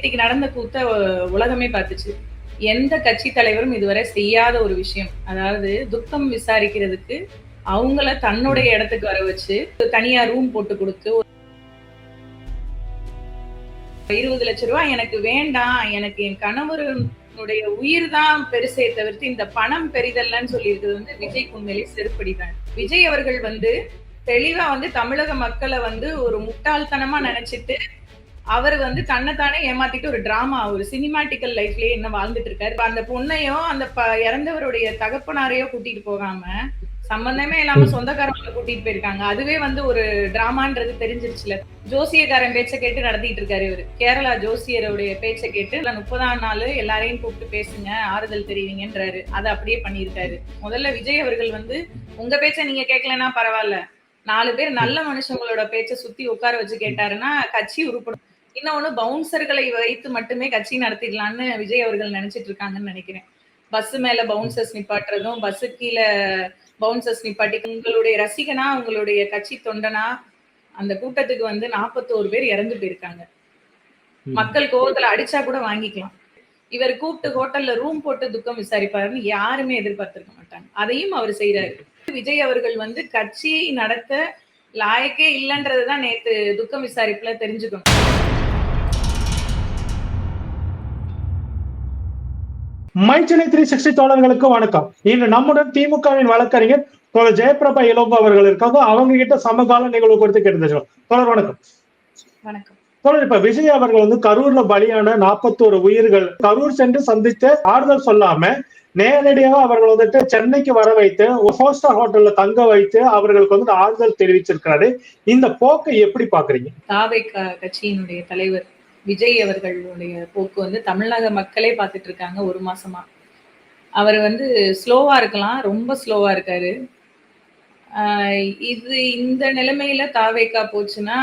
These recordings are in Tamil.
நேத்திக்கு நடந்த கூத்த உலகமே பார்த்துச்சு. எந்த கட்சி தலைவரும் இதுவரை செய்யாத ஒரு விஷயம். அதாவது துக்கம் விசாரிக்கிறதுக்கு அவங்கள தன்னுடைய இடத்துக்கு வர வச்சு தனியா ரூம் போட்டு கொடுத்து இருபது லட்ச ரூபாய் எனக்கு வேண்டாம் எனக்கு என் கணவருடைய உயிர் தான் பெருசே தவிர்த்து இந்த பணம் பெரிதல்லன்னு சொல்லி இருக்கிறது வந்து விஜய் உண்மையிலே செருப்படிதான். விஜய் அவர்கள் வந்து தெளிவா வந்து தமிழக மக்களை வந்து ஒரு முட்டாள்தனமா நினைச்சிட்டு அவர் வந்து தன்னைத்தானே ஏமாத்திட்டு ஒரு டிராமா ஒரு சினிமாட்டிக்கல் லைஃப்லயே என்ன வாழ்ந்துட்டு இருக்காரு. அந்த பொண்ணையோ அந்த இறந்தவருடைய தகப்பனாரையோ கூட்டிட்டு போகாம சம்பந்தமே இல்லாம சொந்தக்காரங்களை கூட்டிட்டு போயிருக்காங்க. அதுவே வந்து ஒரு டிராமான்றது தெரிஞ்சிருச்சுல. ஜோசியக்காரன் பேச்சை கேட்டு நடத்திட்டு இருக்காரு இவரு. கேரளா ஜோசியருடைய பேச்சை கேட்டு முப்பதாம் நாள் எல்லாரையும் கூப்பிட்டு பேசுங்க ஆறுதல் தெரிவிங்கன்றாரு. அதை அப்படியே பண்ணியிருக்காரு. முதல்ல விஜய் அவர்கள் வந்து உங்க பேச்சை நீங்க கேட்கலன்னா பரவாயில்ல. நாலு பேர் நல்ல மனுஷங்களோட பேச்சை சுத்தி உட்கார வச்சு கேட்டாருன்னா கட்சி உருப்படும். இன்னொன்னு பவுன்சர்களை வைத்து மட்டுமே கட்சி நடத்திடலாம்னு விஜய் அவர்கள் நினைச்சிட்டு இருக்காங்கன்னு நினைக்கிறேன். பஸ் மேல பவுன்சர்ஸ் நிப்பாட்டுறதும் பஸ் கீழே பவுன்சர்ஸ் நிப்பாட்டி உங்களுடைய ரசிகனா உங்களுடைய கட்சி தொண்டனா அந்த கூட்டத்துக்கு வந்து நாற்பத்தோரு பேர் இறந்து போயிருக்காங்க. மக்கள் கோவத்துல அடிச்சா கூட வாங்கிக்கலாம். இவர் கூப்பிட்டு ஹோட்டல்ல ரூம் போட்டு துக்கம் விசாரிப்பாருன்னு யாருமே எதிர்பார்த்திருக்க மாட்டாங்க. அதையும் அவர் செய்யறாரு விஜய் அவர்கள் வந்து கட்சி நடத்த லாயக்கே இல்லைன்றதுதான் நேத்து துக்கம் விசாரிப்புல தெரிஞ்சுக்கணும். மைச்சனை த்ரீ சிக்ஸ்டி தோழர்களுக்கு வணக்கம். இன்று நம்முடன் திமுகவின் வழக்கறிஞர் தோழர் ஜெயபிரபா இளம்பு அவர்கள் இருக்காங்க அவங்க கிட்ட சமகால நிகழ்வு குறித்து கேட்டு தெரிஞ்சுக்கலாம். தோழர் வணக்கம். வணக்கம். தோழர் இப்ப விஜய் அவர்கள் வந்து கரூர்ல பலியான நாற்பத்தோரு உயிர்கள் கரூர் சென்று சந்தித்து ஆறுதல் சொல்லாம நேரடியாக அவர்கள் வந்துட்டு சென்னைக்கு வர வைத்து ஃபோர் ஸ்டார் ஹோட்டல்ல தங்க வைத்து அவர்களுக்கு வந்து ஆறுதல் தெரிவிச்சிருக்காரு இந்த போக்கை எப்படி பாக்குறீங்க தாவை கட்சியினுடைய தலைவர் விஜய் அவர்களுடைய போக்கு வந்து தமிழக மக்களே பார்த்துட்டு இருக்காங்க ஒரு மாசமா. அவர் வந்து ஸ்லோவா இருக்கலாம் ரொம்ப ஸ்லோவா இருக்காரு. இது இந்த நிலைமையில தாவேக்கா போச்சுன்னா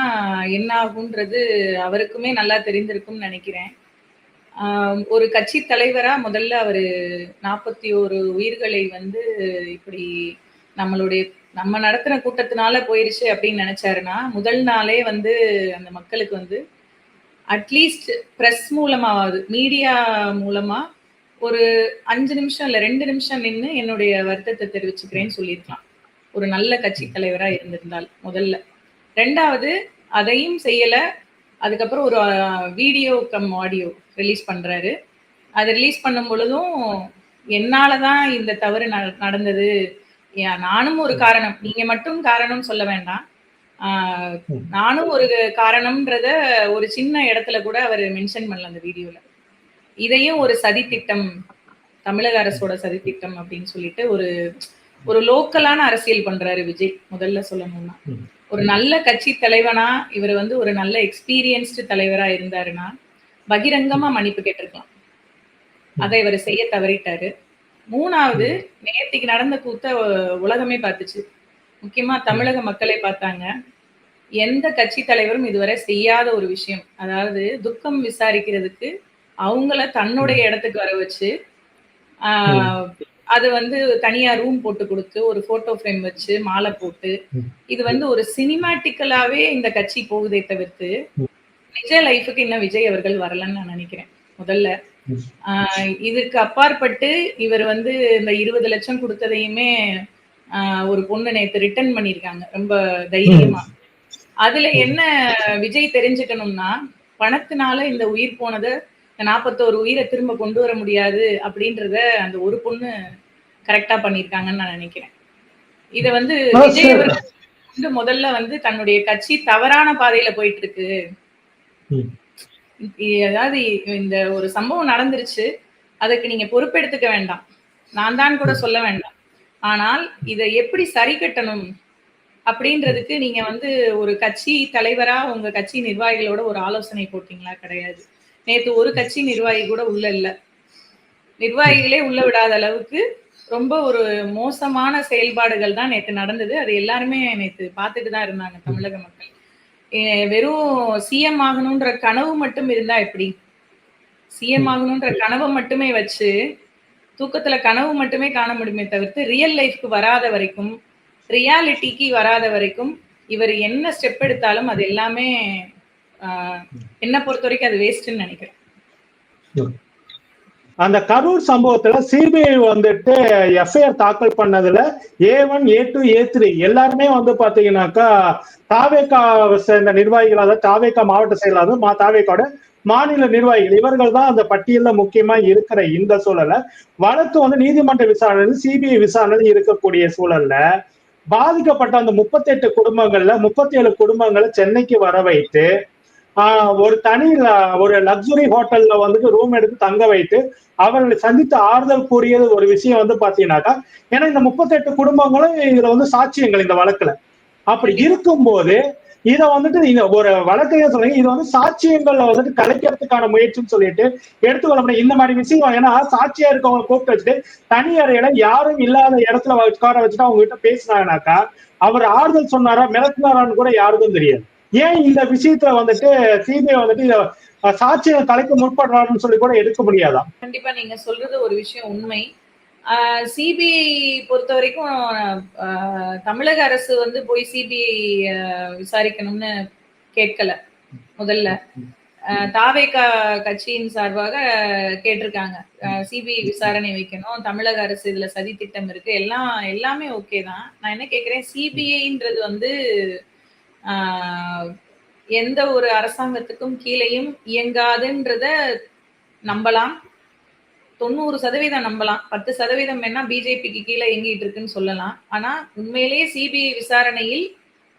என்ன ஆகுன்றது அவருக்குமே நல்லா தெரிந்திருக்கும்னு நினைக்கிறேன். ஒரு கட்சி தலைவரா முதல்ல அவரு நாற்பத்தி ஒரு உயிர்களை வந்து இப்படி நம்மளுடைய நம்ம நடத்தின கூட்டத்தினால போயிருச்சு அப்படின்னு நினைச்சாருன்னா முதல் நாளே வந்து அந்த மக்களுக்கு வந்து அட்லீஸ்ட் ப்ரெஸ் மூலமாவது மீடியா மூலமா ஒரு அஞ்சு நிமிஷம் இல்லை ரெண்டு நிமிஷம் நின்று என்னுடைய வருத்தத்தை தெரிவிச்சுக்கிறேன்னு சொல்லியிருக்கலாம். ஒரு நல்ல கட்சி தலைவராக இருந்திருந்தால் முதல்ல. ரெண்டாவது அதையும் செய்யலை. அதுக்கப்புறம் ஒரு வீடியோ கம் ஆடியோ ரிலீஸ் பண்ணுறாரு அதை ரிலீஸ் பண்ணும் பொழுதும் என்னாலதான் இந்த தவறு நடந்தது. நானும் ஒரு காரணம். நீங்கள் மட்டும் காரணம் சொல்ல வேண்டாம். நானும் ஒரு காரணம்ன்றத ஒரு சின்ன இடத்துல கூட அவர் மென்ஷன் பண்ணல அந்த வீடியோல இதையும் ஒரு சதி திட்டம் தமிழக அரசோட சதி திட்டம் அப்படின்னு சொல்லிட்டு ஒரு ஒரு லோக்கலான அரசியல் பண்றாரு விஜய் முதல்ல சொல்லணும்னா. ஒரு நல்ல கட்சி தலைவனா இவர் வந்து ஒரு நல்ல எக்ஸ்பீரியன்ஸ்டு தலைவரா இருந்தாருன்னா பகிரங்கமா மன்னிப்பு கேட்டிருக்கலாம். அதை இவர் செய்ய தவறிட்டாரு. மூணாவது நேத்திக்கு நடந்த கூத்த உலகமே பார்த்துச்சு. முக்கியமா தமிழக மக்களே பார்த்தாங்க. எந்த கட்சி தலைவரும் இதுவரை செய்யாத ஒரு விஷயம். அதாவது துக்கம் விசாரிக்கிறதுக்கு அவங்கள தன்னுடைய இடத்துக்கு வர வச்சு அது வந்து தனியா ரூம் போட்டு கொடுத்து ஒரு போட்டோ ஃப்ரேம் வச்சு மாலை போட்டு. இது வந்து ஒரு சினிமாட்டிக்கலாவே இந்த கட்சி போகுதே தவிர்த்து நிஜ லைஃபுக்கு இன்னும் விஜய் அவர்கள் வரலன்னு நான் நினைக்கிறேன். முதல்ல. ஆஹ் இதுக்கு அப்பாற்பட்டு இவர் வந்து இந்த இருபது லட்சம் கொடுத்ததையுமே ஒரு பொண்ணு நேத்து ரிட்டர்ன் பண்ணிருக்காங்க ரொம்ப தைரியமா. அதுல என்ன விஜய் தெரிஞ்சுக்கணும்னா பணத்தினால இந்த உயிர் போனதை நாற்பத்தோரு உயிரை திரும்ப கொண்டு வர முடியாது அப்படின்றத அந்த ஒரு பொண்ணு கரெக்டா பண்ணிருக்காங்கன்னு நான் நினைக்கிறேன். இத வந்து விஜய். அவர்கள் வந்து முதல்ல வந்து தன்னுடைய கட்சி தவறான பாதையில போயிட்டு இருக்கு அதாவது இந்த ஒரு சம்பவம் நடந்துருச்சு. அதுக்கு நீங்க பொறுப்பெடுத்துக்க வேண்டாம். நான் தான் கூட சொல்ல வேண்டாம். ஆனால் இதை எப்படி சரி கட்டணும் அப்படின்றதுக்கு நீங்க வந்து ஒரு கட்சி தலைவரா உங்க கட்சி நிர்வாகிகளோட ஒரு ஆலோசனை போட்டீங்களா? கிடையாது. நேத்து ஒரு கட்சி நிர்வாகி கூட உள்ள இல்ல. நிர்வாகிகளே உள்ள விடாத அளவுக்கு ரொம்ப ஒரு மோசமான செயல்பாடுகள் தான் நேத்து நடந்தது. அது எல்லாருமே நேத்து பார்த்துட்டு தான் இருந்தாங்க தமிழக மக்கள். வெறும் சிஎம் ஆகணும்ன்ற கனவு மட்டும் இருந்தா எப்படி? சிஎம் ஆகணும்ன்ற கனவை மட்டுமே வச்சு தூக்கத்துல கனவு மட்டுமே காண முடியுமே தவிர்த்து ரியல் லைஃப்க்கு வராத வரைக்கும் ரியாலிட்டிக்கு வராத வரைக்கும் இவர் என்ன ஸ்டெப் எடுத்தாலும் அது எல்லாமே ஆஹ், பொறுத்த வரைக்கும் அது வேஸ்ட்னு நினைக்கிறேன். அந்த கரூர் சம்பவத்துல சிபிஐ வந்துட்டு எஃப்ஐஆர் தாக்கல் பண்ணதுல A one A two A three எல்லாருமே வந்து பாத்தீங்கன்னாக்கா தாவேக்கா சேர்ந்த நிர்வாகிகளாக தாவேக்கா மாவட்ட செயலாளர் மா தாவேக்காவோட மாநில நிர்வாகிகள் இவர்கள் தான் அந்த பட்டியல்ல முக்கியமா இருக்கிற இந்த சூழல்ல. வழக்கு வந்து நீதிமன்ற விசாரணையில் சிபிஐ விசாரணையில் இருக்கக்கூடிய சூழல்ல பாதிக்கப்பட்ட அந்த முப்பத்தி எட்டு குடும்பங்கள்ல முப்பத்தி ஏழு குடும்பங்களை சென்னைக்கு வர வைத்து ஆஹ் ஒரு தனி ல- ஒரு லக்ஸுரி ஹோட்டல்ல வந்துட்டு ரூம் எடுத்து தங்க வைத்து அவர்களை சந்தித்து ஆறுதல் கூறியது ஒரு விஷயம் வந்து பாத்தீங்கன்னாக்கா ஏன்னா இந்த முப்பத்தெட்டு குடும்பங்களும் இதுல வந்து சாட்சியங்கள் இந்த வழக்குல. அப்படி இருக்கும்போது இதை வந்துட்டு இந்த ஒரு வழக்கைய சொல்லுங்க இது வந்து சாட்சியங்கள்ல வந்துட்டு கலைக்கிறதுக்கான முயற்சின்னு சொல்லிட்டு எடுத்துக்கொள்ள முடியும். இந்த மாதிரி விஷயம் ஏன்னா சாட்சியா இருக்கவங்க கூப்பிட்டு வச்சுட்டு தனி அறையில யாரும் இல்லாத இடத்துல உட்கார வச்சுட்டு அவங்க கிட்ட பேசினாங்கனாக்கா அவர் ஆறுதல் சொன்னாரா மிளக்குனாரான்னு கூட யாருக்கும் தெரியாது. ஏன் இந்த விஷயத்துல வந்துட்டு சிபிஐ வந்துட்டு இதை சாட்சியம் கலைக்க முற்படுறாருன்னு சொல்லி கூட எடுக்க முடியாதா? கண்டிப்பா நீங்க சொல்றது ஒரு விஷயம் உண்மை. சிபிஐ பொறுத்த வரைக்கும் தமிழக அரசு வந்து போய் சிபிஐ விசாரிக்கணும்னு கேட்கல முதல்ல. ஆஹ், தாவேகா கட்சியின் சார்பாக கேட்டிருக்காங்க. சிபிஐ விசாரணை வைக்கணும் தமிழக அரசு இதுல சதி திட்டம் இருக்கு எல்லாம் எல்லாமே ஓகே தான். நான் என்ன கேக்குறேன் சிபிஐன்றது வந்து எந்த ஒரு அரசாங்கத்துக்கும் கீழேயும் இயங்காதுன்றத நம்பலாம். தொண்ணூறு சதவீதம் நம்பலாம். பத்து சதவீதம் வேணா பிஜேபிக்கு கீழே இயங்கிட்டு இருக்குன்னு சொல்லலாம். ஆனா உண்மையிலேயே சிபிஐ விசாரணையில்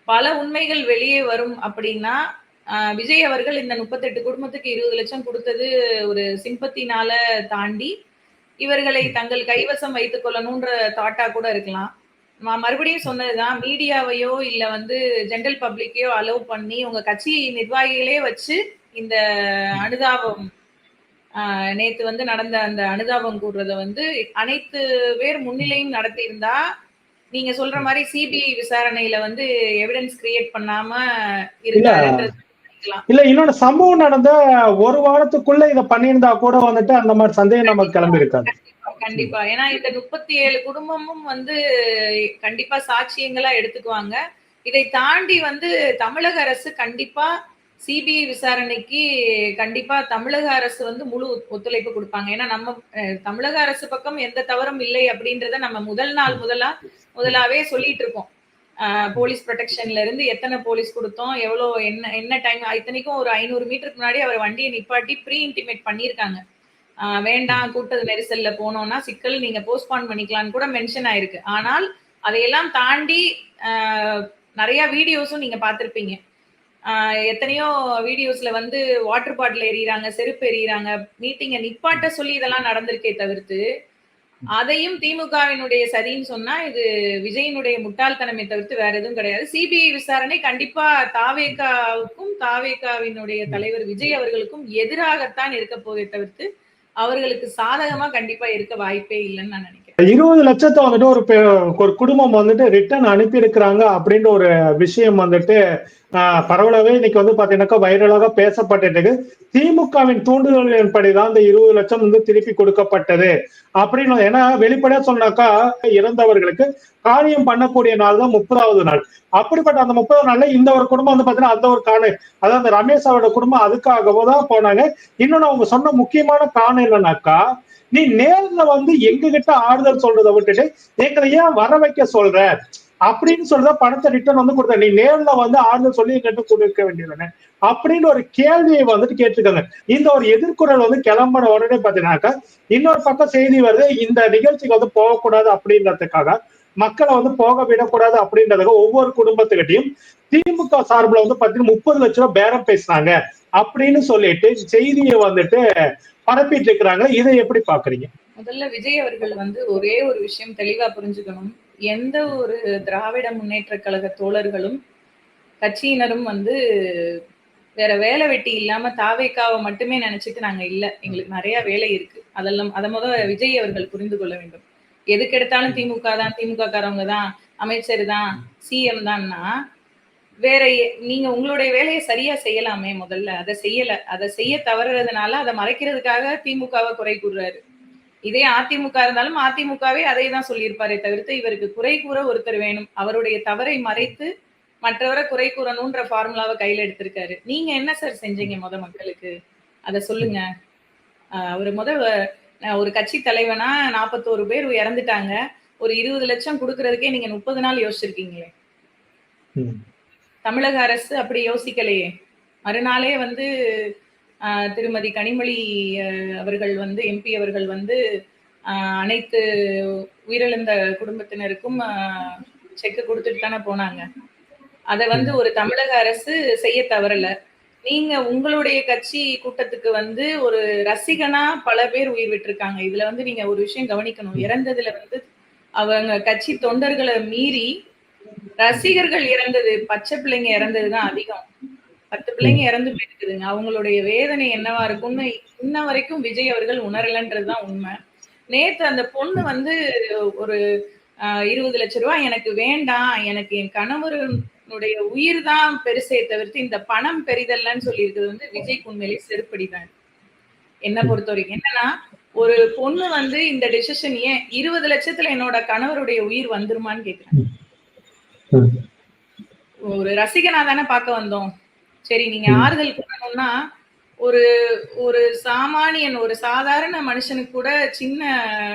பல உண்மைகள் வெளியே வரும் அப்படின்னா விஜய் அவர்கள் இந்த முப்பத்தெட்டு குடும்பத்துக்கு இருபது லட்சம் கொடுத்தது ஒரு சிம்பத்தினால தாண்டி இவர்களை தங்கள் கைவசம் வைத்துக் கொள்ளணும்ன்ற தாட்டா கூட இருக்கலாம். நான் மறுபடியும் சொன்னதுதான் மீடியாவையோ இல்ல வந்து ஜென்ரல் பப்ளிக்கையோ அலோவ் பண்ணி உங்க கட்சி நிர்வாகிகளே வச்சு இந்த அனுதாபம் நேத்து வந்து நடந்த அந்த அனுதாபம் கூடுறத வந்து அனைத்து பேர் முன்னிலையும் நடத்தியிருந்தா நீங்க சொல்ற மாதிரி சிபிஐ விசாரணையில வந்து எவிடன்ஸ் கிரியேட் பண்ணாம இருக்காருன்றது. இல்ல. இன்னொன்னு சம்பவம் நடந்த ஒரு வாரத்துக்குள்ள இத பண்ணியிருந்தா கூட வந்துட்டு அந்த மாதிரி சந்தேகம் நமக்கு கிளம்பி இருக்காது கண்டிப்பா. ஏன்னா இந்த முப்பத்தி ஏழு குடும்பமும் வந்து கண்டிப்பா சாட்சியங்களா எடுத்துக்குவாங்க. இதை தாண்டி வந்து தமிழக அரசு கண்டிப்பா சிபிஐ விசாரணைக்கு கண்டிப்பா தமிழக அரசு வந்து முழு ஒத்துழைப்பு கொடுப்பாங்க. ஏன்னா நம்ம தமிழக அரசு பக்கம் எந்த தவறும் இல்லை அப்படின்றத நம்ம முதல் நாள் முதலா முதலாவே சொல்லிட்டு இருக்கோம். போலீஸ் ப்ரொடெக்ஷன்ல இருந்து எத்தனை போலீஸ் கொடுத்தோம் எவ்வளோ என்ன என்ன டைம் இத்தனைக்கும் ஒரு ஐநூறு மீட்டருக்கு முன்னாடி அவர் வண்டியை நிப்பாட்டி ப்ரீ இன்டிமேட் பண்ணியிருக்காங்க வேண்டாம் கூட்டது நெரிசல்ல போனோம்னா சிக்கல் நீங்க போஸ்ட்பான் பண்ணிக்கலாம்னு கூட மென்ஷன் ஆயிருக்கு. ஆனால் அதையெல்லாம் தாண்டி நிறைய வீடியோஸும் நீங்க பார்த்துருப்பீங்க. எத்தனையோ வீடியோஸ்ல வந்து வாட்டர் பாட்டில் எறிகிறாங்க செருப்பு எறிகிறாங்க மீட்டிங்கை நிப்பாட்ட சொல்லி இதெல்லாம் நடந்திருக்கே தவிர்த்து அதையும் திமுகவினுடைய சரின்னு சொன்னா இது விஜயனுடைய முட்டாள்தனமே தவிர்த்து வேற எதுவும் கிடையாது. சிபிஐ விசாரணை கண்டிப்பா தாவேகாவுக்கும் தாவேகாவினுடைய தலைவர் விஜய் அவர்களுக்கும் எதிராகத்தான் இருக்க போதே தவிர்த்து அவர்களுக்கு சாதகமா கண்டிப்பா இருக்க வாய்ப்பே இல்லைன்னு நான் நினைக்கிறேன். இருபது லட்சத்தை வந்துட்டு ஒரு பெ- ஒரு குடும்பம் வந்துட்டு ரிட்டர்ன் அனுப்பி இருக்கிறாங்க அப்படின்ற ஒரு விஷயம் வந்துட்டு பரவலாகவே இன்னைக்கு வந்து பாத்தீங்கன்னாக்கா வைரலாக பேசப்பட்டு திமுகவின் திமுகவின் தூண்டுதலின்படிதான் இந்த இருபது லட்சம் வந்து திருப்பி கொடுக்கப்பட்டது அப்படின்னு ஏன்னா வெளிப்படையா சொன்னாக்கா இறந்தவர்களுக்கு காரியம் பண்ணக்கூடிய நாள் தான் முப்பதாவது நாள். அப்படிப்பட்ட அந்த முப்பதாவது நாள்ல இந்த ஒரு குடும்பம் வந்து பாத்தீங்கன்னா அந்த ஒரு காணு அதாவது அந்த ரமேஷ் அவரோட குடும்பம் அதுக்காகவோ தான் போனாங்க. இன்னொன்னு அவங்க சொன்ன முக்கியமான காரணம் என்னன்னாக்கா நீ நேர்ல வந்து எங்க கிட்ட ஆறுதல் சொல்றதை விட்டுட்டு எங்களை ஏன் வர வைக்க சொல்ற? அப்படின்னு சொல்றத பணத்தை ரிட்டர்ன் வந்து கொடுத்த நீ நேர்ல வந்து ஆறுதல் சொல்லி எங்கிட்ட கொடுக்க வேண்டியதுதானே? அப்படின்னு ஒரு கேள்வியை வந்துட்டு கேட்டிருக்காங்க இந்த ஒரு எதிர்குரல் வந்து கிளம்பின உடனே பாத்தீங்கன்னாக்கா இன்னொரு பக்கம் செய்தி வருது இந்த நிகழ்ச்சிக்கு வந்து போகக்கூடாது அப்படின்றதுக்காக மக்களை வந்து போக விடக்கூடாது அப்படின்றதுக்காக ஒவ்வொரு குடும்பத்துக்கிட்டையும் திமுக சார்பில் வந்து பார்த்தீங்கன்னா முப்பது லட்சம் ரூபாய் பேரம் பேசினாங்க அப்படின்னு சொல்லிட்டு செய்தியை வந்துட்டு பரப்பிட்டு இருக்கிறாங்க இதை எப்படி பாக்குறீங்க முதல்ல விஜய் அவர்கள் வந்து ஒரே ஒரு விஷயம் தெளிவா புரிஞ்சுக்கணும். எந்த ஒரு திராவிட முன்னேற்ற கழக தோழர்களும் கட்சியினரும் வந்து வேற வேலை வெட்டி இல்லாம தாவேக்காவை மட்டுமே நினைச்சிட்டு நாங்க இல்ல. எங்களுக்கு நிறைய வேலை இருக்கு. அதெல்லாம் அதை முத விஜய் அவர்கள் புரிந்து கொள்ள வேண்டும். எதுக்கு எடுத்தாலும் திமுக தான் திமுக காரவங்க தான் அமைச்சர் தான் சிஎம் தான்னா வேற நீங்க உங்களுடைய வேலையை சரியா செய்யலாமே முதல்ல. அதை செய்யல அதை செய்ய தவறுறதுனால அதை மறைக்கிறதுக்காக திமுகவை குறை கூறுறாரு. இதே அதிமுக இருந்தாலும் அதிமுகவே அதை தான் சொல்லியிருப்பாரே தவிர்த்து இவருக்கு குறை கூற ஒருத்தர் வேணும். அவருடைய தவறை மறைத்து மற்றவரை குறை கூறணும்ன்ற ஃபார்முலாவை கையில எடுத்திருக்காரு. நீங்க என்ன சார் செஞ்சீங்க முத மக்களுக்கு? அத சொல்லுங்க. ஆஹ் அவர் முத ஒரு கட்சி தலைவனா நாற்பத்தோரு பேர் இறந்துட்டாங்க. ஒரு இருபது லட்சம் கொடுக்கறதுக்கே நீங்க முப்பது நாள் யோசிச்சிருக்கீங்களே. தமிழக அரசு அப்படி யோசிக்கலையே. மறுநாளே வந்து திருமதி கனிமொழி அவர்கள் வந்து எம்பி அவர்கள் வந்து அனைத்து உயிரிழந்த குடும்பத்தினருக்கும் செக் கொடுத்துட்டு தானே போனாங்க. அதை வந்து ஒரு தமிழக அரசு செய்ய தவறல. நீங்க உங்களுடைய கட்சி கூட்டத்துக்கு வந்து ஒரு ரசிகனா பல பேர் உயிர் விட்டுருக்காங்க. இதுல வந்து நீங்க ஒரு விஷயம் கவனிக்கணும். இறந்ததுல வந்து அவங்க கட்சி தொண்டர்களை மீறி ரசிகர்கள் இறந்தது பச்சை பிள்ளைங்க இறந்ததுதான் அதிகம். பத்து பிள்ளைங்க இறந்து போயிருக்குதுங்க. அவங்களுடைய வேதனை என்னவா இருக்கும்னு இன்ன வரைக்கும் விஜய் அவர்கள் உணரலன்றதுதான் உண்மை. நேத்து அந்த பொண்ணு வந்து ஒரு இருபது லட்ச ரூபாய் எனக்கு வேண்டாம் எனக்கு என் கணவருடைய உயிர் தான் பெருசே தவிர்த்து இந்த பணம் பெரிதல்லன்னு சொல்லியிருக்கிறது வந்து விஜய் உண்மையிலேயே செருப்படிதான். என்ன பொறுத்த வரைக்கும் என்னன்னா ஒரு பொண்ணு வந்து இந்த டெசிஷன் ஏன் இருபது லட்சத்துல என்னோட கணவருடைய உயிர் வந்துருமான்னு கேக்குறேன். ம். ஒரு ரசிகனா தானே பார்க்க வந்தோம். சரி நீங்க. ஆறுதல் கூறணும்னா ஒரு ஒரு சாமானியன் ஒரு சாதாரண மனுஷனுக்கு கூட சின்ன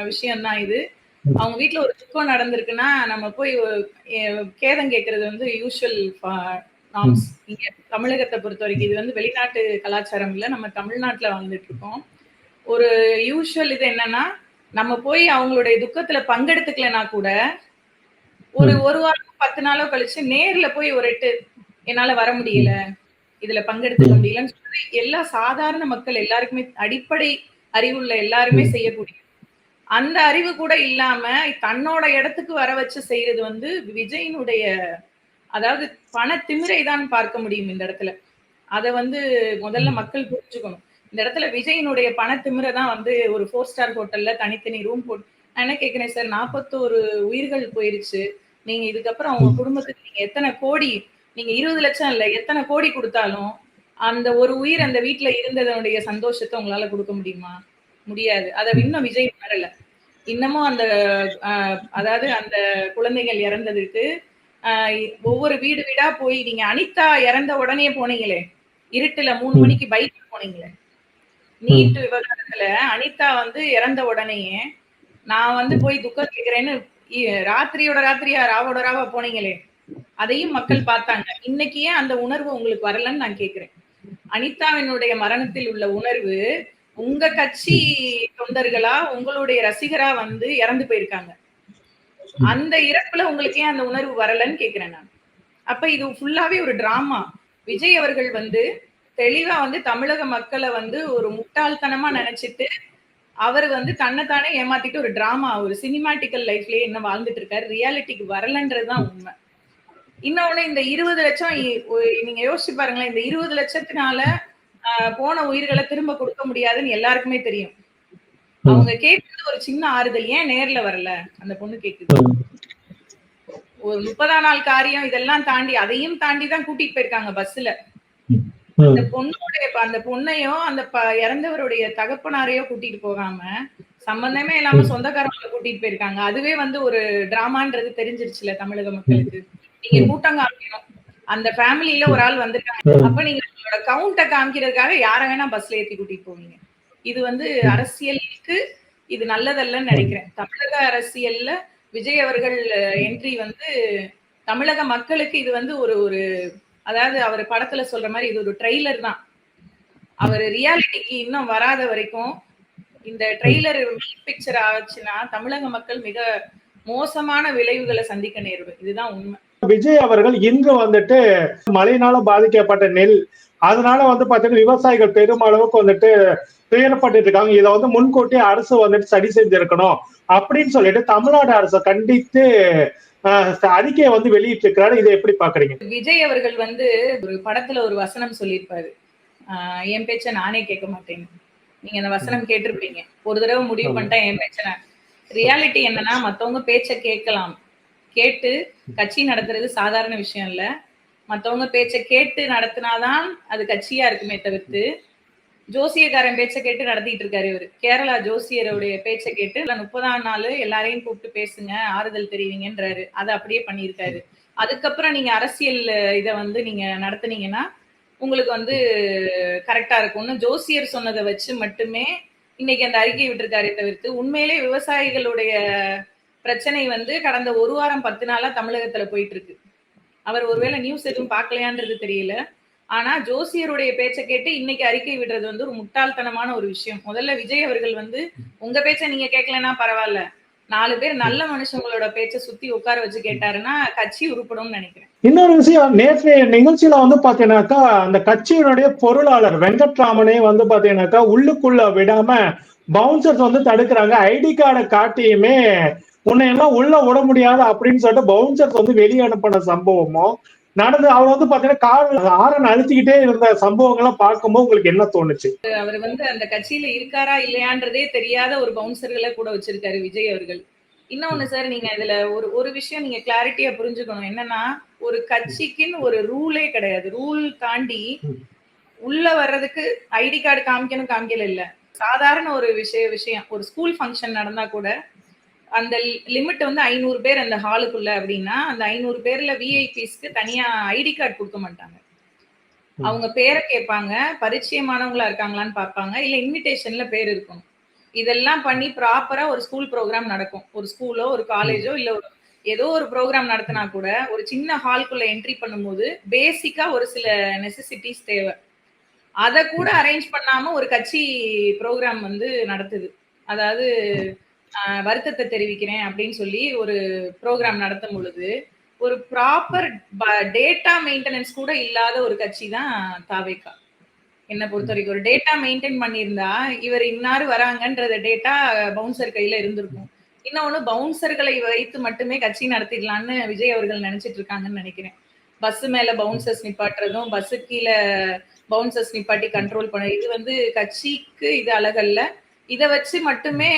விஷயம் தான் இது. அவங்க வீட்ல ஒரு துக்கம் நடந்திருக்குன்னா நம்ம போய் கேதம் கேட்கறது வந்து யூஸ்வல் நார்ம்ஸ் இங்க தமிழகத்தை பொறுத்த வரைக்கும் இது வந்து வெளிநாட்டு கலாச்சாரம் இல்ல நம்ம தமிழ்நாட்டுல வாழ்ந்துட்டு இருக்கோம். ஒரு யூஸ்வல் இது என்னன்னா நம்ம போய் அவங்களுடைய துக்கத்துல பங்கெடுத்துக்கலனா கூட ஒரு ஒரு வாரம் பத்து நாளோ கழிச்சு நேர்ல போய் ஒரு எட்டு என்னால வர முடியல. இதுல பங்கெடுத்துக்க முடியலன்னு சொல்லி எல்லா சாதாரண மக்கள் எல்லாருக்குமே அடிப்படை அறிவுள்ள எல்லாருமே செய்யக்கூடிய அந்த அறிவு கூட இல்லாம தன்னோட இடத்துக்கு வர வச்சு செய்யறது வந்து விஜயினுடைய அதாவது பண திமிரை தான் பார்க்க முடியும் இந்த இடத்துல. அத வந்து முதல்ல மக்கள் புரிஞ்சுக்கணும். இந்த இடத்துல விஜயினுடைய பண திமிரை தான் வந்து ஒரு ஃபோர் ஸ்டார் ஹோட்டல்ல தனித்தனி ரூம் போட்டு நான் என்ன கேக்குறேன் சார்? நாற்பத்தோரு உயிர்கள் போயிருச்சு. நீங்க இதுக்கப்புறம் அவங்க குடும்பத்துக்கு நீங்க எத்தனை கோடி நீங்க இருபது லட்சம் இல்ல எத்தனை கோடி கொடுத்தாலும் அந்த ஒரு உயிர் அந்த வீட்டுல இருந்ததனுடைய சந்தோஷத்தை உங்களால கொடுக்க முடியுமா? முடியாது. அதை இன்னும் விஜய் வரல இன்னமும் அந்த அதாவது அந்த குழந்தைகள் இறந்ததுக்கு ஆஹ், ஒவ்வொரு வீடு வீடா போய் நீங்க அனிதா இறந்த உடனே போனீங்களே இருட்டுல மூணு மணிக்கு பைக் போனீங்களே. நீட் விவகாரத்துல அனிதா வந்து இறந்த உடனேயே நான் வந்து போய் துக்கம் கேக்குறேன்னு ராத்திரியோட ராத்திரியா ராவோட ராவா போனீங்களே அதையும் மக்கள் பார்த்தாங்க. இன்னைக்கு ஏன் அந்த உணர்வு உங்களுக்கு வரலன்னு நான் கேக்குறேன். அனிதாவினுடைய மரணத்தில் உள்ள உணர்வு உங்க கட்சி தொண்டர்களா உங்களுடைய ரசிகரா வந்து இறந்து போயிருக்காங்க. அந்த இறப்புல உங்களுக்கு ஏன் அந்த உணர்வு வரலன்னு கேக்குறேன் நான். அப்ப இது ஃபுல்லாவே ஒரு டிராமா விஜய் அவர்கள் வந்து தெளிவா வந்து தமிழக மக்களை வந்து ஒரு முட்டாள்தனமா நினைச்சிட்டு அவர் வந்து தன்னைத்தானே ஏமாத்திட்டு ஒரு டிராமா ஒரு சினிமாட்டிக்கல் லைஃப்லயே என்ன வாழ்ந்துட்டு இருக்காரு ரியாலிட்டிக்கு வரலன்றதுதான் உண்மை. இன்னொன்னு இந்த இருபது லட்சம் நீங்க யோசிச்சு பாருங்களேன் இந்த இருபது லட்சத்தினால ஆஹ், போன உயிர்களை திரும்ப கொடுக்க முடியாதுன்னு எல்லாருக்குமே தெரியும். அவங்க கேட்கறது ஒரு சின்ன ஆறுதல் ஏன் நேர்ல வரல? அந்த பொண்ணு கேக்குது. ஒரு முப்பதாம் நாள் காரியம் இதெல்லாம் தாண்டி அதையும் தாண்டி தான் கூட்டிட்டு போயிருக்காங்க பஸ்ல அந்த பொண்ணுடைய அந்த பொண்ணையோ அந்த இறந்தவருடைய தகப்பனாரையோ கூட்டிட்டு போகாம சம்பந்தமே இல்லாம சொந்தக்காரங்களை கூட்டிட்டு போயிருக்காங்க. அதுவே வந்து ஒரு டிராமான்றது தெரிஞ்சிருச்சுல தமிழக மக்களுக்கு. நீங்க கூட்டம் காமிக்கணும். அந்த ஃபேமிலியில ஒரு ஆள் வந்திருக்காங்க. அப்ப நீங்க உங்களோட கவுண்ட காமிக்கிறதுக்காக யார வேணா பஸ்ல ஏத்தி கூட்டிட்டு போவீங்க. இது வந்து அரசியலுக்கு இது நல்லதல்லன்னு நினைக்கிறேன். தமிழக அரசியல்ல விஜய் அவர்கள் என்ட்ரி வந்து தமிழக மக்களுக்கு இது வந்து ஒரு ஒரு அதாவது அவர் படத்துல சொல்ற மாதிரி இது ஒரு ட்ரெய்லர் தான். அவர் ரியாலிட்டிக்கு இன்னும் வராத வரைக்கும் இந்த ட்ரெய்லர் பிக்சர் ஆச்சுன்னா தமிழக மக்கள் மிக மோசமான விளைவுகளை சந்திக்க நேரிடும் இதுதான் உண்மை. விஜய் அவர்கள் இங்கு வந்துட்டு மழையினால பாதிக்கப்பட்ட நெல் அதனால வந்து பாத்தீங்கன்னா விவசாயிகள் பெருமளவுக்கு வந்துட்டு துயரப்பட்டு இருக்காங்க. இதை வந்து முன்கூட்டி அரசு வந்துட்டு சரி செஞ்சிருக்கணும் அப்படின்னு சொல்லிட்டு தமிழ்நாடு அரசை கண்டித்து அறிக்கையை வந்து வெளியிட்டு இருக்கிறாரு இதை எப்படி பாக்குறீங்க விஜய் அவர்கள் வந்து ஒரு படத்துல ஒரு வசனம் சொல்லியிருப்பாரு. என் பேச்ச நானே கேட்க மாட்டேன். நீங்க அந்த வசனம் கேட்டிருப்பீங்க. ஒரு தடவை முடிவு. பண்ணிட்டா என் பேச்ச ரியாலிட்டி என்னன்னா மத்தவங்க பேச்ச கேட்கலாம். கேட்டு கட்சி நடத்துறது சாதாரண விஷயம் இல்ல. மத்தவங்க பேச்ச கேட்டு நடத்தினாதான் அது கட்சியா இருக்குமே தவிர்த்து ஜோசியக்காரன் பேச்ச கேட்டு நடத்திட்டு இருக்காரு இவரு. கேரளா ஜோசியருடைய பேச்ச கேட்டு முப்பதாம் நாள் எல்லாரையும் கூப்பிட்டு பேசுங்க ஆறுதல் தெரிவிங்கன்றாரு. அதை அப்படியே பண்ணியிருக்காரு. அதுக்கப்புறம் நீங்க அரசியல் இதை வந்து நீங்க நடத்துனீங்கன்னா உங்களுக்கு வந்து கரெக்டா இருக்கும்னு ஜோசியர் சொன்னதை வச்சு மட்டுமே இன்னைக்கு அந்த அறிக்கை விட்டுருக்காரே தவிர்த்து உண்மையிலே விவசாயிகளுடைய பிரச்சனை வந்து கடந்த ஒரு வாரம் பத்து நாளா தமிழகத்துல போயிட்டு இருக்கு. அவர் ஒருவேளை நியூஸ் எதுவும் பார்க்கலையான்றது தெரியல. ஆனா ஜோசியருடைய பேச்சை கேட்டு இன்னைக்கு அறிக்கை விடுறது வந்து ஒரு முட்டாள்தனமான ஒரு விஷயம். முதல்ல விஜய் அவர்கள் வந்து உங்க பேச்ச நீங்க கேட்கலன்னா பரவாயில்ல. நாலு பேர் நல்ல மனுஷங்களோட பேச்சை சுத்தி உட்கார வச்சு கேட்டாருன்னா கட்சி உருப்படும் நினைக்கிறேன். இன்னொரு விஷயம் நேற்றைய நிகழ்ச்சியில வந்து பாத்தீங்கன்னாக்கா அந்த கட்சியினுடைய பொருளாளர் வெங்கட்ராமனே வந்து பாத்தீங்கன்னாக்கா உள்ளுக்குள்ள விடாம பவுன்சர்ஸ் வந்து தடுக்கிறாங்க. ஐடி கார்டை காட்டியுமே உன்னை எல்லாம் உள்ள விட முடியாது அப்படின்னு சொல்லிட்டு பவுன்சர்ஸ் வந்து வெளியே அனுப்பின சம்பவமும் நடந்து அவர் வந்து பாத்தீங்கன்னா கார் ஆரன் அழுத்திக்கிட்டே இருந்த சம்பவங்கள்லாம் பார்க்கும்போது உங்களுக்கு என்ன தோணுச்சு? அவர் வந்து அந்த கட்சியில இருக்காரா இல்லையான்றதே தெரியாத ஒரு பவுன்சர்களை கூட வச்சிருக்காரு விஜய் அவர்கள். இன்னொன்னு சார் நீங்க இதுல ஒரு ஒரு விஷயம் நீங்க கிளாரிட்டியா புரிஞ்சுக்கணும். என்னன்னா ஒரு கட்சிக்குன்னு ஒரு ரூலே கிடையாது. ரூல் தாண்டி உள்ள வர்றதுக்கு ஐடி கார்டு காமிக்கணும் காமிக்கல இல்ல. சாதாரண ஒரு விஷய விஷயம். ஒரு ஸ்கூல் ஃபங்க்ஷன் நடந்தா கூட அந்த லிமிட் வந்து ஐநூறு பேர் அந்த ஹாலுக்குள்ள அப்படின்னா அந்த ஐநூறு பேர்ல விஐபிஸ்க்கு தனியா ஐடி கார்டு கொடுக்க மாட்டாங்க. அவங்க பேரை கேட்பாங்க பரிச்சயமானவங்களா இருக்காங்களான்னு பார்ப்பாங்க இல்ல இன்விடேஷன்ல பேர் இருக்கும். இதெல்லாம் பண்ணி ப்ராப்பரா ஒரு ஸ்கூல் ப்ரோக்ராம் நடக்கும். ஒரு ஸ்கூலோ ஒரு காலேஜோ இல்ல ஒரு ஏதோ ஒரு ப்ரோக்ராம் நடத்தினா கூட ஒரு சின்ன ஹால்குள்ள என்ட்ரி பண்ணும்போது பேசிக்கா ஒரு சில நெசசிட்டிஸ் தேவை. அதை கூட அரேஞ்ச் பண்ணாம ஒரு கட்சி ப்ரோக்ராம் வந்து நடத்துது. அதாவது வருத்தத்தை தெரிவிக்கிறேன் அப்படின்னு சொல்லி ஒரு ப்ரோக்ராம் நடத்தும் பொழுது ஒரு ப்ராப்பர் டேட்டா மெயின்டெனன்ஸ் கூட இல்லாத ஒரு கட்சி தான் தாவேக்கா. என்னை பொறுத்த வரைக்கும் ஒரு டேட்டா மெயின்டைன் பண்ணியிருந்தா இவர் இன்னாரு வராங்கன்றத டேட்டா பவுன்சர் கையில இருந்திருக்கும். இன்னொன்னு பவுன்சர்களை வைத்து மட்டுமே கட்சி நடத்திடலான்னு விஜய் அவர்கள் நினைச்சிட்டு இருக்காங்கன்னு நினைக்கிறேன். பஸ் மேல பவுன்சர்ஸ் நிப்பாட்டுறதும் பஸ்ஸு கீழே பவுன்சர்ஸ் நிப்பாட்டி கண்ட்ரோல் பண்ண இது வந்து கட்சிக்கு இது அழகல்ல. இதை வச்சு மட்டுமே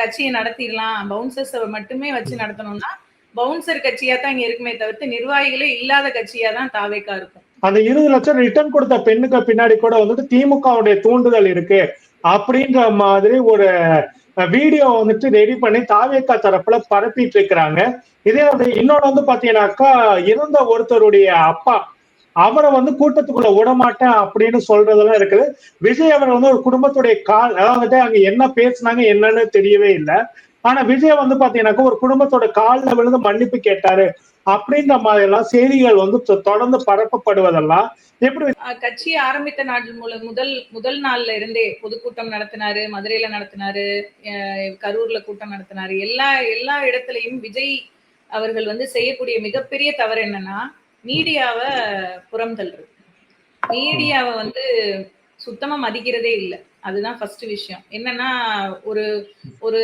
கட்சியை நடத்திடலாம். பவுன்சர்ஸ் மட்டுமே வச்சு நடத்தணும்னா பவுன்சர் கட்சியா தான் இங்க இருக்குமே தவிர்த்து நிர்வாகிகளே இல்லாத கட்சியா தான் தாவேக்கா இருக்கும். அந்த இருபது லட்சம் ரிட்டர்ன் கொடுத்த பெண்ணுக்கு பின்னாடி கூட வந்துட்டு திமுகவுடைய தூண்டுதல் இருக்கு. அப்படின்ற மாதிரி ஒரு வீடியோ வந்துட்டு ரெடி பண்ணி தாவேக்கா தரப்புல பரப்பிட்டு இருக்கிறாங்க. இதே வந்து இன்னொன்னு வந்து பாத்தீங்கன்னாக்கா இருந்த ஒருத்தருடைய அப்பா அவரை வந்து கூட்டத்துக்குள்ள விடமாட்டேன் அப்படின்னு சொல்றதெல்லாம் இருக்குது. விஜய் அவர் வந்து ஒரு குடும்பத்துடைய கால் அதாவது அங்க என்ன பேசினாங்க என்னன்னு தெரியவே இல்லை. ஆனா விஜய் வந்து பாத்தீங்கன்னாக்கா ஒரு குடும்பத்தோட காலில் விழுந்து மன்னிப்பு கேட்டாரு அப்படின்ற மாதிரி எல்லாம் செய்திகள் வந்து தொடர்ந்து பரப்பப்படுவதெல்லாம் எப்படி கட்சி ஆரம்பித்த நாள் மூலம் முதல் முதல் நாள்ல இருந்தே பொதுக்கூட்டம் நடத்தினாரு மதுரையில நடத்தினாரு கரூர்ல கூட்டம் நடத்தினாரு. எல்லா எல்லா இடத்துலயும் விஜய் அவர்கள் வந்து செய்யக்கூடிய மிகப்பெரிய தவறு என்னன்னா மீடியாவை புறம் தள்ளுறது மீடியாவை வந்து சுத்தமா மதிக்கிறதே இல்லை. அதுதான் ஃபர்ஸ்ட் விஷயம். என்னன்னா ஒரு ஒரு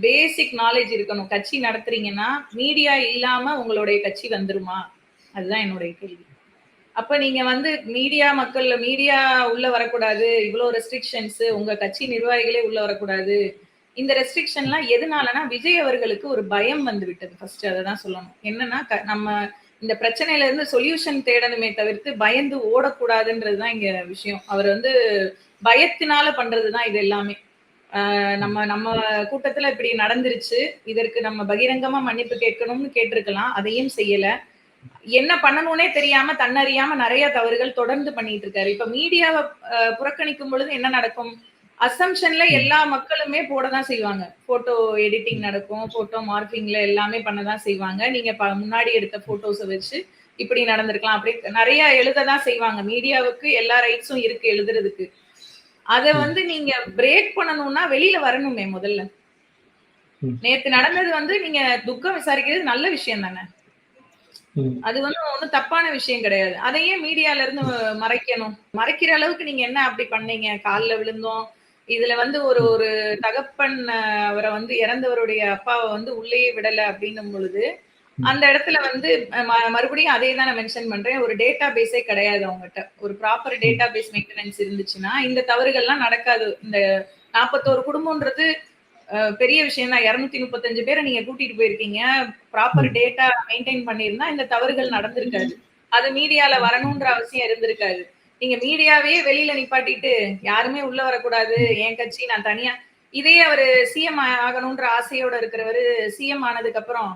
பேசிக் நாலேஜ் இருக்கணும். கட்சி நடத்துறீங்கன்னா மீடியா இல்லாம உங்களுடைய கட்சி வந்துருமா? அதுதான் என்னுடைய கேள்வி. அப்ப நீங்க வந்து மீடியா மக்கள் மீடியா உள்ள வரக்கூடாது. இவ்வளவு ரெஸ்ட்ரிக்ஷன்ஸ் உங்க கட்சி நிர்வாகிகளே உள்ள வரக்கூடாது. இந்த ரெஸ்ட்ரிக்ஷன்லாம் எதனாலனா விஜய் அவர்களுக்கு ஒரு பயம் வந்து விட்டது. ஃபர்ஸ்ட் அதை தான் சொல்லணும். என்னன்னா நம்ம இந்த பிரச்சனையில இருந்து சொல்யூஷன் தேடணுமே தவிர்த்து பயந்து ஓடக்கூடாதுன்றதுதான் இங்க விஷயம். அவர் வந்து பயத்தினால பண்றதுதான் இது எல்லாமே. நம்ம நம்ம கூட்டத்துல இப்படி நடந்துருச்சு. இதற்கு நம்ம பகிரங்கமா மன்னிப்பு கேட்கணும்னு கேட்டிருக்கலாம். அதையும் செய்யல. என்ன பண்ணணும்னே தெரியாம தன்னறியாம நிறைய தவறுகள் தொடர்ந்து பண்ணிட்டு இருக்காரு. இப்ப மீடியாவை புறக்கணிக்கும் பொழுது என்ன நடக்கும்? அசம்ஷன்ல எல்லா மக்களுமே போடதான் செய்வாங்க. போட்டோ எடிட்டிங் நடக்கும் போட்டோ மார்க்கிங்ல எல்லாமே பண்ணதான் செய்வாங்க. நீங்க முன்னாடி எடுத்த போட்டோஸை வச்சு இப்படி நடந்திருக்கலாம். அப்படி நிறைய எழுததான் செய்வாங்க. மீடியாவுக்கு எல்லா ரைட்ஸும் இருக்கு எழுதுறதுக்கு. அத வந்து நீங்க பிரேக் பண்ணணும்னா வெளியில வரணுமே முதல்ல. நேத்து நடந்தது வந்து நீங்க துக்கம் விசாரிக்கிறது நல்ல விஷயம் தானே? அது வந்து ஒண்ணும் தப்பான விஷயம் கிடையாது. அதையே மீடியால இருந்து மறைக்கணும். மறைக்கிற அளவுக்கு நீங்க என்ன அப்படி பண்ணீங்க? காலில் விழுந்தோம். இதுல வந்து ஒரு ஒரு தகப்பன் அவரை வந்து இறந்தவருடைய அப்பாவை வந்து உள்ளேயே விடல அப்படின்னும் பொழுது அந்த இடத்துல வந்து மறுபடியும் அதே தான் நான் மென்ஷன் பண்றேன். ஒரு டேட்டா பேஸே கிடையாது அவங்ககிட்ட. ஒரு ப்ராப்பர் டேட்டா பேஸ் மெயின்டெனன்ஸ் இருந்துச்சுன்னா இந்த தவறுகள்லாம் நடக்காது. இந்த நாற்பத்தோரு குடும்பம்ன்றது பெரிய விஷயம் தான் இருநூத்தி முப்பத்தஞ்சு பேரை நீங்க கூட்டிட்டு போயிருக்கீங்க. ப்ராப்பர் டேட்டா மெயின்டைன் பண்ணியிருந்தா இந்த தவறுகள் நடந்திருக்காது. அது மீடியால வரணும்ன்ற அவசியம் இருந்திருக்காது. நீங்க மீடியாவே வெளியில நிப்பாட்டிட்டு யாருமே உள்ள வரக்கூடாது. என் கட்சி நான் தனியா. இதே அவரு சிஎம் ஆகணும்ன்ற ஆசையோட இருக்கிறவரு சிஎம் ஆனதுக்கு அப்புறம்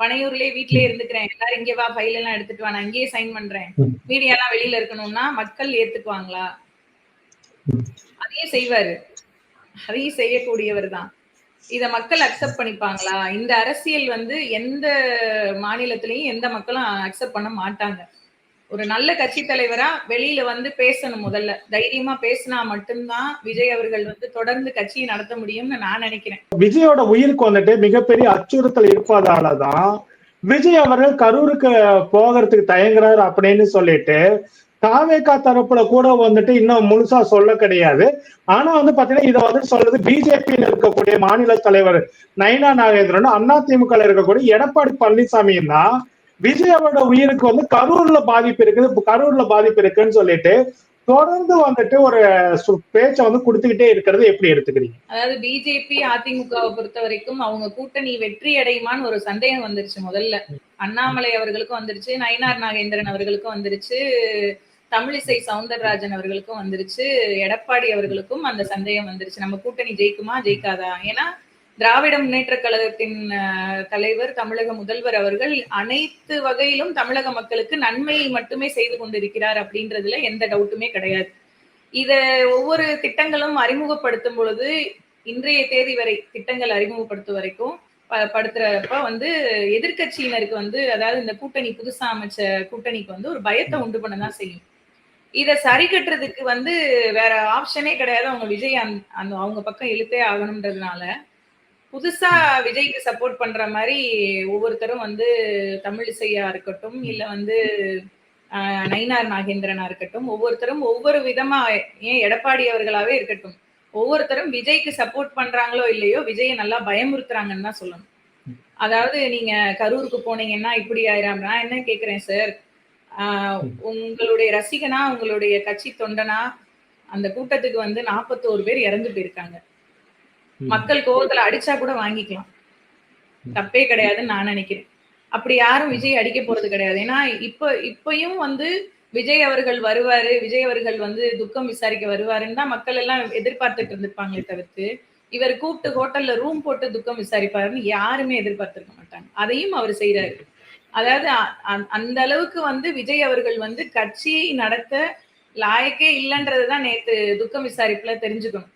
பனையூர்லயே வீட்லயே இருந்துக்கிறேன். எல்லாரும் இங்கே வா ஃபைல் எல்லாம் எடுத்துட்டு வா நான் இங்கேயே சைன் பண்றேன். மீடியா எல்லாம் வெளியில இருக்கணும்னா மக்கள் ஏத்துக்குவாங்களா? அதையும் செய்வாரு. அதையும் செய்யக்கூடியவர் தான். இத மக்கள் அக்செப்ட் பண்ணிப்பாங்களா? இந்த அரசியல் வந்து எந்த மாநிலத்திலயும் எந்த மக்களும் அக்செப்ட் பண்ண மாட்டாங்க. ஒரு நல்ல கட்சி தலைவரா வெளியில வந்து பேசணும் முதல்ல. தைரியமா பேசினா மட்டும்தான் விஜய் அவர்கள் வந்து தொடர்ந்து கட்சியை நடத்த முடியும்னு நான் நினைக்கிறேன். விஜயோட உயிருக்கு வந்துட்டு மிகப்பெரிய அச்சுறுத்தல் இருப்பதாலதான் விஜய் அவர்கள் கரூருக்கு போகிறதுக்கு தயங்குறாரு அப்படின்னு சொல்லிட்டு தாவேகா தரப்புல கூட வந்துட்டு இன்னும் முழுசா சொல்ல கிடையாது. ஆனா வந்து பாத்தீங்கன்னா இதை வந்து சொல்றது பிஜேபியில் இருக்கக்கூடிய மாநில தலைவர் நயனா நாகேந்திரன் அதிமுக இருக்கக்கூடிய எடப்பாடி பழனிசாமியும் தான் விஜயாவோட உயிருக்கு வந்து கரூர்ல பாதிப்பு இருக்குது. கரூர்ல பாதிப்பு இருக்குன்னு சொல்லிட்டு தொடர்ந்து வந்துட்டு ஒரு சு- பேச்சை வந்து கொடுத்துக்கிட்டே இருக்கிறது எப்படி எடுத்துக்கிறீங்க? அதாவது பிஜேபி அதிமுகவை பொறுத்த வரைக்கும் அவங்க கூட்டணி வெற்றி அடையுமான்னு ஒரு சந்தேகம் வந்துருச்சு முதல்ல. அண்ணாமலை அவர்களுக்கும் வந்துருச்சு நயினார் நாகேந்திரன் அவர்களுக்கும் வந்துருச்சு தமிழிசை சவுந்தரராஜன் அவர்களுக்கும் வந்துருச்சு எடப்பாடி அவர்களுக்கும் அந்த சந்தேகம் வந்துருச்சு. நம்ம கூட்டணி ஜெயிக்குமா ஜெயிக்காதா? ஏன்னா திராவிட முன்னேற்ற கழகத்தின் தலைவர் தமிழக முதல்வர் அவர்கள் அனைத்து வகையிலும் தமிழக மக்களுக்கு நன்மையை மட்டுமே செய்து கொண்டிருக்கிறார் அப்படின்றதுல எந்த டவுட்டுமே கிடையாது. இத ஒவ்வொரு திட்டங்களும் அறிமுகப்படுத்தும் பொழுது இன்றைய தேதி வரை திட்டங்கள் அறிமுகப்படுத்தும் வரைக்கும் படுத்துறப்ப வந்து எதிர்க்கட்சியினருக்கு வந்து அதாவது இந்த கூட்டணி புதுசா அமைச்ச கூட்டணிக்கு வந்து ஒரு பயத்தை உண்டு பண்ண தான் செய்யும். இத சரி கட்டுறதுக்கு வந்து வேற ஆப்ஷனே கிடையாது. அவங்க விஜய் அந்த அந்த அவங்க பக்கம் இழுத்தே ஆகணுன்றதுனால புதுசா விஜய்க்கு சப்போர்ட் பண்ற மாதிரி ஒவ்வொருத்தரும் வந்து தமிழிசையா இருக்கட்டும் இல்ல வந்து ஆஹ், நயினார் நாகேந்திரனா இருக்கட்டும் ஒவ்வொருத்தரும் ஒவ்வொரு விதமா ஏன் எடப்பாடி அவர்களாவே இருக்கட்டும் ஒவ்வொருத்தரும் விஜய்க்கு சப்போர்ட் பண்றாங்களோ இல்லையோ விஜயை நல்லா பயமுறுத்துறாங்கன்னு தான் சொல்லணும். அதாவது நீங்க கரூருக்கு போனீங்கன்னா இப்படி ஆயிரம் நான் என்ன கேக்குறேன் சார்? ஆஹ், உங்களுடைய ரசிகனா உங்களுடைய கட்சி தொண்டனா அந்த கூட்டத்துக்கு வந்து நாற்பத்தோரு பேர் இறந்து போயிருக்காங்க. மக்கள் கோவத்துல அடிச்சா கூட வாங்கிக்கலாம். தப்பே கிடையாதுன்னு நான் நினைக்கிறேன். அப்படி யாரும் விஜய் அடிக்க போறது கிடையாது. ஏன்னா இப்ப இப்பயும் வந்து விஜய் அவர்கள் வருவாரு விஜய் அவர்கள் வந்து துக்கம் விசாரிக்க வருவாருன்னு தான் மக்கள் எல்லாம் எதிர்பார்த்துட்டு இருந்திருப்பாங்களே தவிர்த்து இவர் கூப்பிட்டு ஹோட்டல்ல ரூம் போட்டு துக்கம் விசாரிப்பாருன்னு யாருமே எதிர்பார்த்திருக்க மாட்டாங்க. அதையும் அவர் செய்யறாரு அதாவது அந்த அளவுக்கு வந்து விஜய் அவர்கள் வந்து கட்சியை நடத்த லாயக்கே இல்லைன்றதுதான் நேத்து துக்கம் விசாரிப்புல தெரிஞ்சுக்கணும்.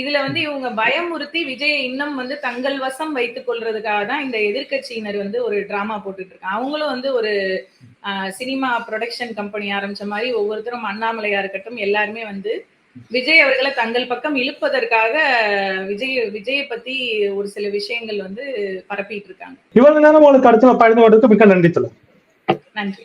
இதுல வந்து இவங்க பயமுறுத்தி விஜயை இன்னும் வந்து தங்கள் வசம் வைத்துக் கொள்றதுக்காக தான் இந்த எதிர்க்கட்சியினர் வந்து ஒரு டிராமா போட்டுட்டு இருக்காங்க. அவங்களும் வந்து ஒரு சினிமா ப்ரொடக்ஷன் கம்பெனி ஆரம்பிச்ச மாதிரி ஒவ்வொருத்தரும் அண்ணாமலையா இருக்கட்டும் எல்லாருமே வந்து விஜய் அவர்களை தங்கள் பக்கம் இழுப்பதற்காக விஜய் விஜயை பத்தி ஒரு சில விஷயங்கள் வந்து பரப்பிட்டு இருக்காங்க. இவ்வளவு நேரம் உங்களுக்கு பயந்து கொண்டதுக்கு மிக்க நன்றி நன்றி.